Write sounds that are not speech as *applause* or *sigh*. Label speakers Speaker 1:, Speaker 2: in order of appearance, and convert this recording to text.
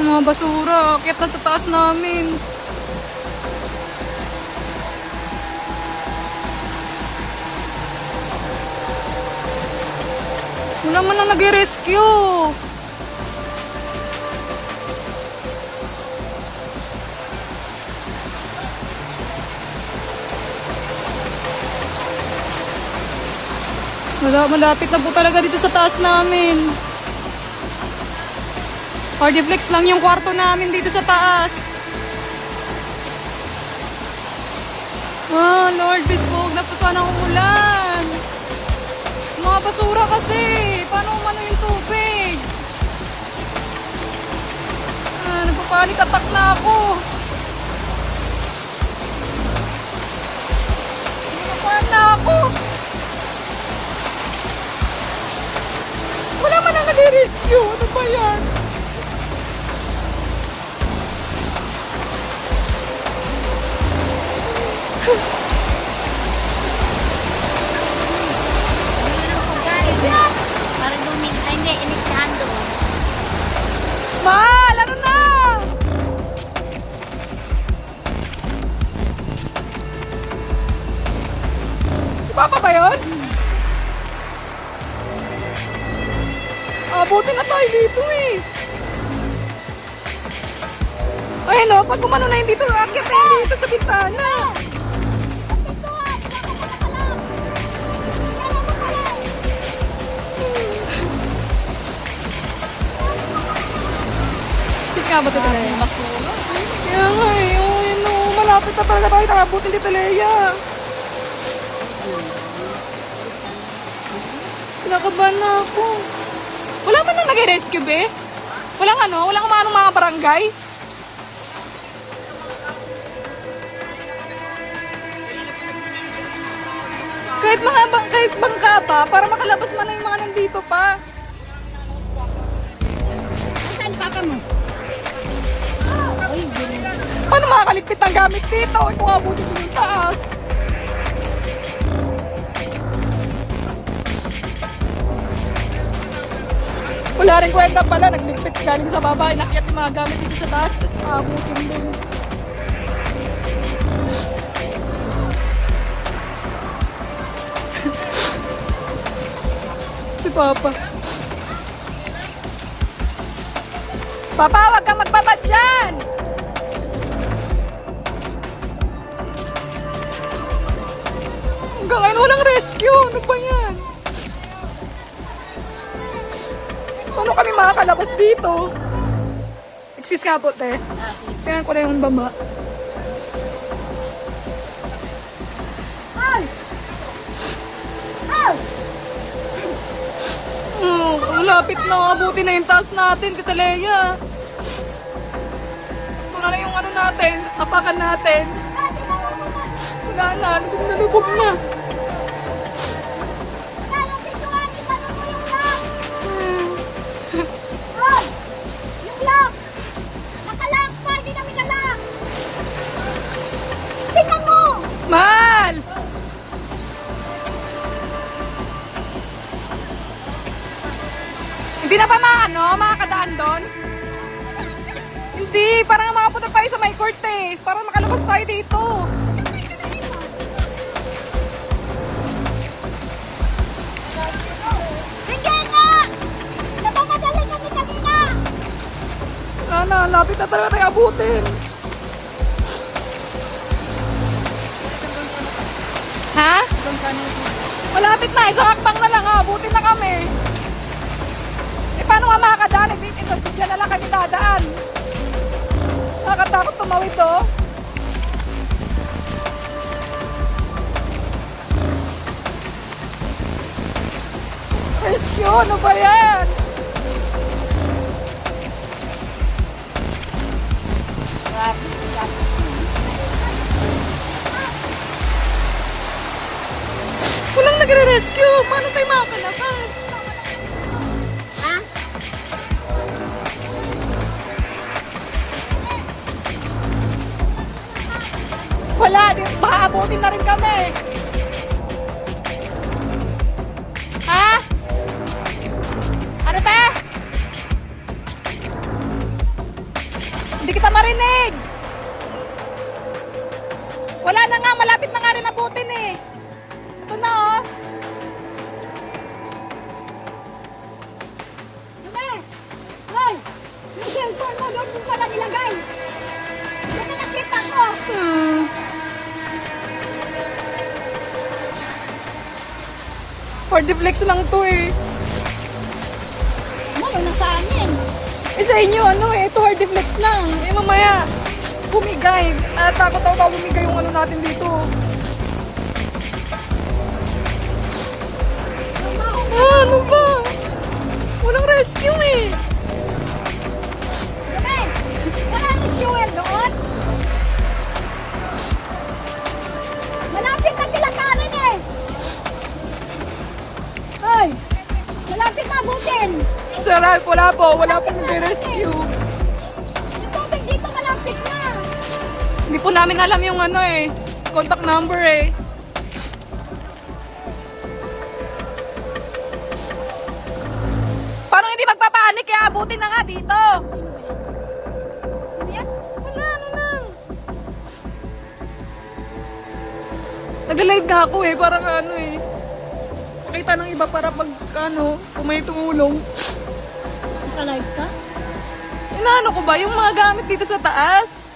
Speaker 1: Yung mga basura, akit na sa taas namin. Wala man lang nag-rescue. Wala, malapit na po talaga dito sa taas namin. Hardiflex lang yung kwarto namin dito sa taas. Ah, Lord, please huwag na po sana umulan. Mga basura kasi. Paano umano yung tubig? Ah, nagpapanik attack na ako. Nagpapanik na ako. Nag-rescue. Ano ba yan? Mahal, ano na? Si Papa ba yun? Abutin na tayo dito eh. Ay no, pag umano na yung dito, akit na yun dito sa bintana. Excuse nga ba ito talaga? Kaya nga eh, oh, yun oh, malapit na talaga tayo nakabutin dito, Leia. Kinakabahan na ako. Wala man na nag-rescue, be? Walang ano? Walang umanong mga barangay? Kahit mga ba- kahit bangka pa, para makalabas man na yung mga nandito pa.
Speaker 2: Saan papa mo?
Speaker 1: Paano makakaligpit ang gamit dito? Ito nga buti ko yung taas. Wala rin kwenta pala, nagligpit galing sa baba, inakyat yung mga gamit dito sa taas, tapos nakabutin dun. *laughs* si Papa. Papa, wag kang magbabad dyan! Hanggang ngayon walang rescue. Ano ba yan? Paano kami makakalabas dito? Excuse nga po, te. Tingnan ko na yung baba. Oh, malapit na. Abuti na yung taas natin, Tita Leia. Ito na lang yung ano natin, tapakan natin. Wala na, lubog na lubog na.
Speaker 2: Hindi
Speaker 1: na pa mga ano, makakadaan doon? Hindi, parang makapunta tayo sa may court eh. Para makalabas tayo dito.
Speaker 2: Sige nga! Napamadali kami kanina!
Speaker 1: Wala na, lapit na talaga tayo abutin. Ha? Malapit na, isang hakbang na lang ha. Abutin na kami. Nga makakadaan? Ito, dyan na lang kami dadaan. Nakakatakot tumawid oh. Rescue, ano ba yan? Walang nagre-rescue. Paano tayo makakalabas? abutin na rin kami. Ha? Ano te? Hindi kita marinig. Wala na nga, malapit na nga rin abutin eh. Hardiflex lang to eh.
Speaker 2: Ano, may nasa amin.
Speaker 1: Eh sa inyo ano eh, ito hardiflex lang. Eh mamaya, bumigay. Ah, takot ako bumigay yung ano natin dito. Ralph, wala po. Wala po nag-rescue.
Speaker 2: Yung tubig dito malapit na.
Speaker 1: Hindi po namin alam yung ano eh, contact number eh. Paano hindi magpapanik kaya abutin na nga dito?
Speaker 2: Sino yan?
Speaker 1: Wala, ano lang. Nagla-live nga ako eh, parang ano eh. Makita ng iba para pag ano, kung may tumulong.
Speaker 2: Naka-live ka?
Speaker 1: Inaano ko ba, yung mga gamit dito sa taas?